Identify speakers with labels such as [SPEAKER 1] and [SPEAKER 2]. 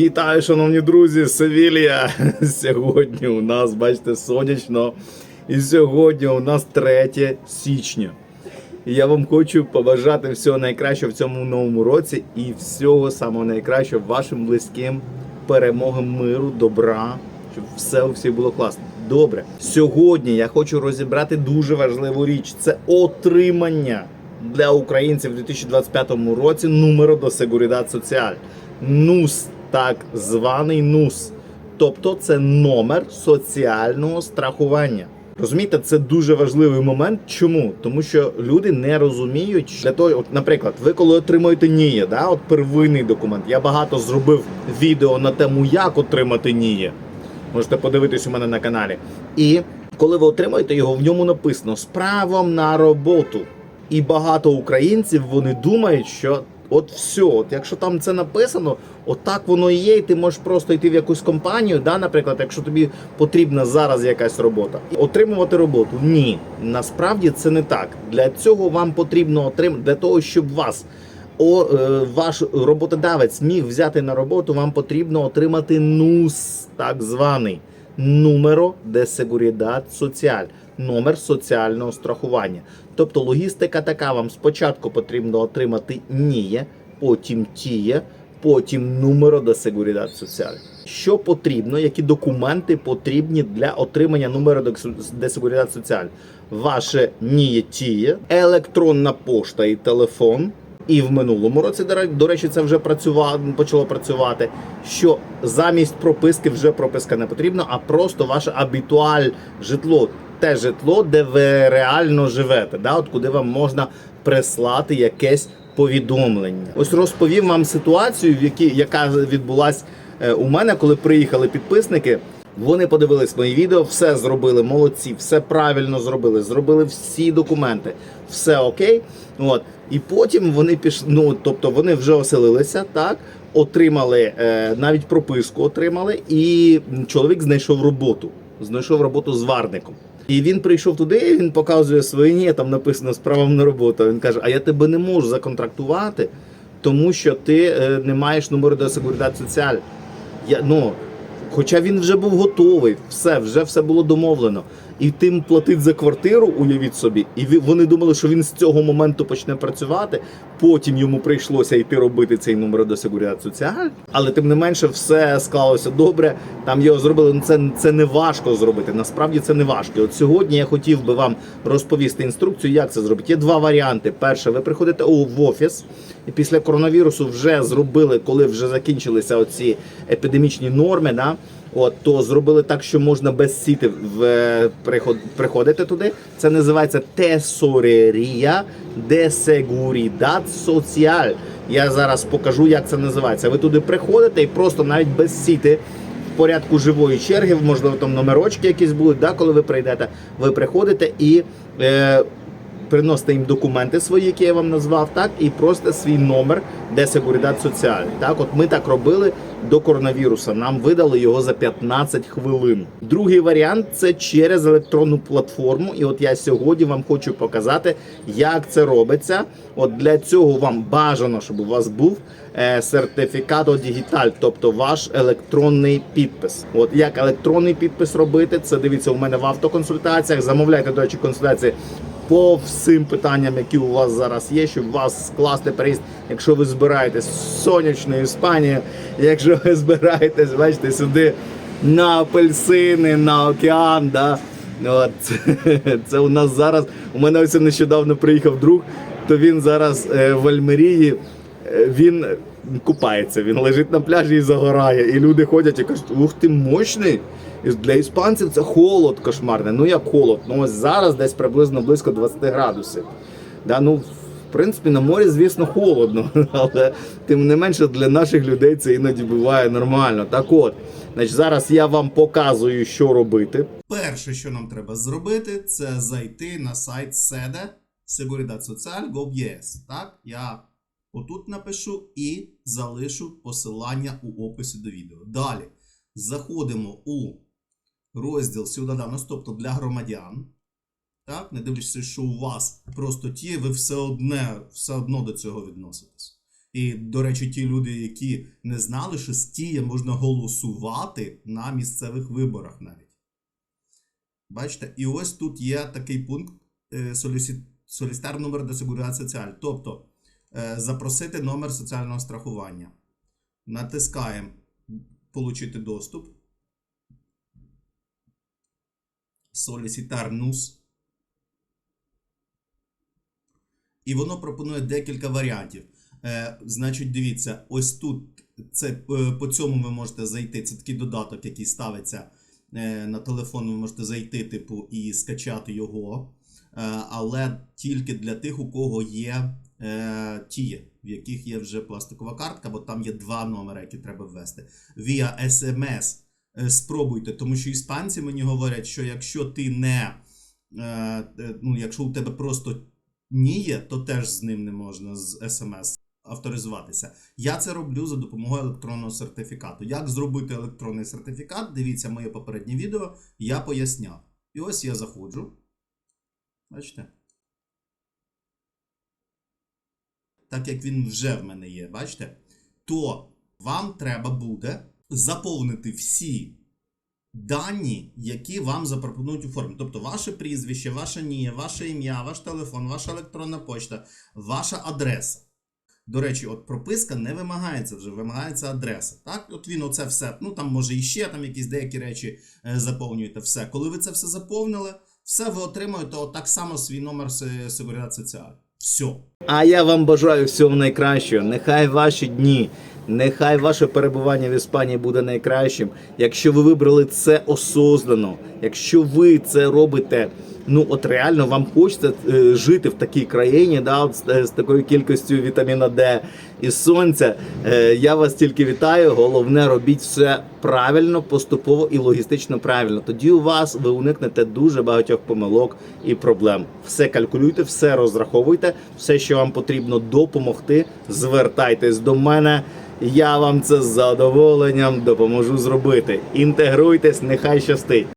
[SPEAKER 1] Вітаю, шановні друзі, Севілія. Сьогодні у нас, бачите, сонячно. І сьогодні у нас 3 січня. І я вам хочу побажати всього найкращого в цьому новому році і всього самого найкращого вашим близьким, перемоги, миру, добра, щоб все у всіх було класно. Добре, сьогодні я хочу розібрати дуже важливу річ: це отримання для українців у 2025 році номеру до Seguridad Social. НУС, так званий НУС. Тобто це номер соціального страхування. Розумієте, це дуже важливий момент. Чому? Тому що люди не розуміють для того, от, наприклад, ви коли отримуєте НІЄ, да, от первинний документ. Я багато зробив відео на тему, як отримати НІЄ. Можете подивитись у мене на каналі. І коли ви отримаєте його, в ньому написано з правом на роботу. І багато українців вони думають, що от все, от якщо там це написано, от воно і є, і ти можеш просто йти в якусь компанію, да, наприклад, якщо тобі потрібна зараз якась робота, отримувати роботу. Ні, насправді це не так. Для цього вам потрібно отримати для того, щоб вас. О, е, ваш роботодавець міг взяти на роботу, вам потрібно отримати НУС, так званий Numero de Seguridad Social, номер соціального страхування. Тобто логістика така, вам спочатку потрібно отримати НІЄ, потім ТІЄ, потім Numero de Seguridad Social. Що потрібно, які документи потрібні для отримання Numero de Seguridad Social? Ваше НІЄ ТІЄ, електронна пошта і телефон. І в минулому році, до речі, це вже працювало, почало працювати. Що замість прописки вже прописка не потрібна, а просто ваше абітуаль житло, те житло, де ви реально живете, да? от куди вам можна прислати якесь повідомлення. Ось розповім вам ситуацію, в якій, яка відбулась е, у мене, коли приїхали підписники. Вони подивились мої відео, все зробили, молодці, все правильно зробили, зробили всі документи, все окей. От і потім вони пішли. Ну тобто вони вже оселилися, так отримали е, навіть прописку, отримали, і чоловік знайшов роботу. Знайшов роботу зварником. І він прийшов туди, і він показує своє ні, там написано з правом на роботу. Він каже: А я тебе не можу законтрактувати, тому що ти е, не маєш номеру до Seguridad Social. Я, ну, Хоча він вже був готовий, все, вже все було домовлено. І тим платить за квартиру, уявіть собі. І вони думали, що він з цього моменту почне працювати. Потім йому прийшлося йти робити цей номер до Seguridad Social. Але тим не менше, все склалося добре. Там його зробили. Ну, Це, це не важко зробити. Насправді це не важко. От сьогодні я хотів би вам розповісти інструкцію, як це зробити. Є два варіанти. Перше, ви приходите в офіс, і після коронавірусу вже зробили, коли вже закінчилися оці епідемічні норми. Да? От то зробили так, що можна без сіти в приход, приходити туди. Це називається тесорерія де Seguridad Social. Я зараз покажу, як це називається. Ви туди приходите і просто навіть без сіти. В порядку живої черги, можливо, там номерочки якісь будуть, да, коли ви прийдете, ви приходите і е, приносите їм документи свої, які я вам назвав, так, і просто свій номер, де Seguridad Social. Так, от ми так робили до коронавіруса. Нам видали його за 15 хвилин. Другий варіант це через електронну платформу. І от я сьогодні вам хочу показати, як це робиться. От для цього вам бажано, щоб у вас був е, сертифікато дігіталь, тобто ваш електронний підпис. От як електронний підпис робити, це дивіться у мене в автоконсультаціях. Замовляйте, до речі, консультації по всім питанням, які у вас зараз є, щоб вас скласти переїзд, якщо ви збираєтесь з сонячної Іспанії, якщо ви збираєтесь, бачите, сюди на апельсини, на океан, да. От, це, це у нас зараз. У мене ось нещодавно приїхав друг, то він зараз е, в Альмерії. е, Він купається, він лежить на пляжі і загорає. І люди ходять і кажуть, ух ти мощний. Для іспанців це холод кошмарний. Ну як холод? Ну ось зараз десь приблизно близько 20 градусів. Да, ну, в принципі, на морі, звісно, холодно, але тим не менше для наших людей це іноді буває нормально. Так от, значить, зараз я вам показую, що робити.
[SPEAKER 2] Перше, що нам треба зробити, це зайти на сайт SEDE Seguridad Social Gov.ua. Так, я отут напишу і залишу посилання у описі до відео. Далі заходимо у розділ Ciudadanos, тобто для громадян. Так, не дивлячись, що у вас просто ті, ви все одне, все одно до цього відноситесь. І, до речі, ті люди, які не знали, що з Тія можна голосувати на місцевих виборах навіть. Бачите, і ось тут є такий пункт е, солістар номер де Seguridad Social, тобто е, запросити номер соціального страхування. Натискаємо Получити доступ. Solicitar NUS. І воно пропонує декілька варіантів. Е, значить, дивіться, ось тут це, е, по цьому ви можете зайти. Це такий додаток, який ставиться е, на телефон. Ви можете зайти, типу, і скачати його. Е, але тільки для тих, у кого є е, ті, в яких є вже пластикова картка, бо там є два номери, які треба ввести. Via SMS спробуйте, тому що іспанці мені говорять, що якщо ти не. е, е, Ну, якщо у тебе просто ніє, то теж з ним не можна з SMS авторизуватися. Я це роблю за допомогою електронного сертифікату. Як зробити електронний сертифікат? Дивіться моє попереднє відео, я поясняв. І ось я заходжу. Бачите? Так як він вже в мене є, бачите? То вам треба буде заповнити всі дані, які вам запропонують у формі. Тобто ваше прізвище, ваше НІЄ, ваше ім'я, ваш телефон, ваша електронна почта, ваша адреса. До речі, от прописка не вимагається вже, вимагається адреса. Так, от він оце все, ну там може іще там якісь деякі речі е, заповнюєте. Все. Коли ви це все заповнили, все ви отримуєте отак само свій номер Seguridad Social. Все.
[SPEAKER 1] А я вам бажаю всього найкращого. Нехай ваші дні, нехай ваше перебування в Іспанії буде найкращим. Якщо ви вибрали це осознано, якщо ви це робите, ну от реально вам хочеться е, жити в такій країні, да, от з, е, з такою кількістю вітаміна Д і сонця. Е, я вас тільки вітаю. Головне, робіть все правильно, поступово і логістично правильно. Тоді у вас ви уникнете дуже багатьох помилок і проблем. Все калькулюйте, все розраховуйте, все, що вам потрібно допомогти, звертайтесь до мене. Я вам це з задоволенням допоможу зробити. Інтегруйтесь, нехай щастить.